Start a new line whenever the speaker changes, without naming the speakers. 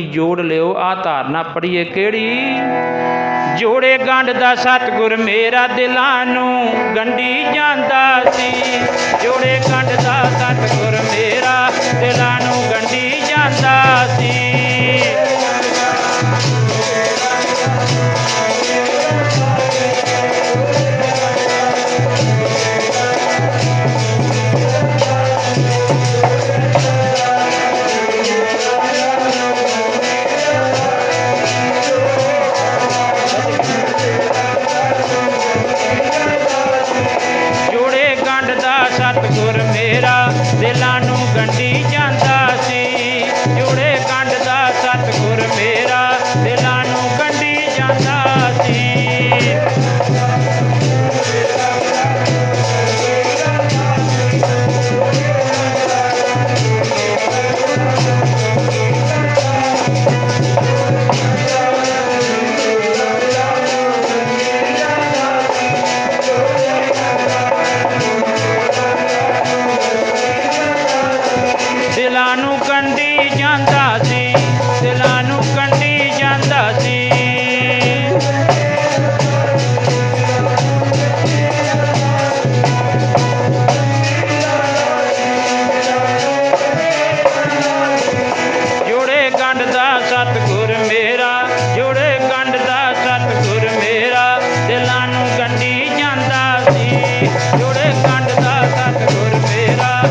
ਜੋੜ ਲਿਓ, ਆ ਧਾਰਨਾ ਪੜੀਏ ਕਿਹੜੀ? ਜੋੜੇ ਗੰਢ ਦਾ ਸਤਿਗੁਰ ਮੇਰਾ ਦਿਲਾਂ ਨੂੰ ਗੰਢੀ ਜਾਂਦਾ ਸੀ। ਜੋੜੇ ਗੰਢ ਦਾ ਸਤਿਗੁਰ ਮੇਰਾ ਦਿਲਾਂ ਨੂੰ ਕੰਢੀ ਜਾਂਦਾ ਸੀ, ਦਿਲਾਂ ਨੂੰ ਕੰਢੀ ਜਾਂਦਾ ਸੀ। ਜੋੜੇ ਗੰਢ ਦਾ ਸਤਿਗੁਰ ਮੇਰਾ, ਜੋੜੇ ਗੰਢ ਦਾ ਸਤਿਗੁਰ ਮੇਰਾ, ਦਿਲਾਂ ਨੂੰ ਕੰਢੀ ਜਾਂਦਾ ਸੀ। ਜੋੜੇ ਗੰਢ ਦਾ ਸਤਿਗੁਰ ਮੇਰਾ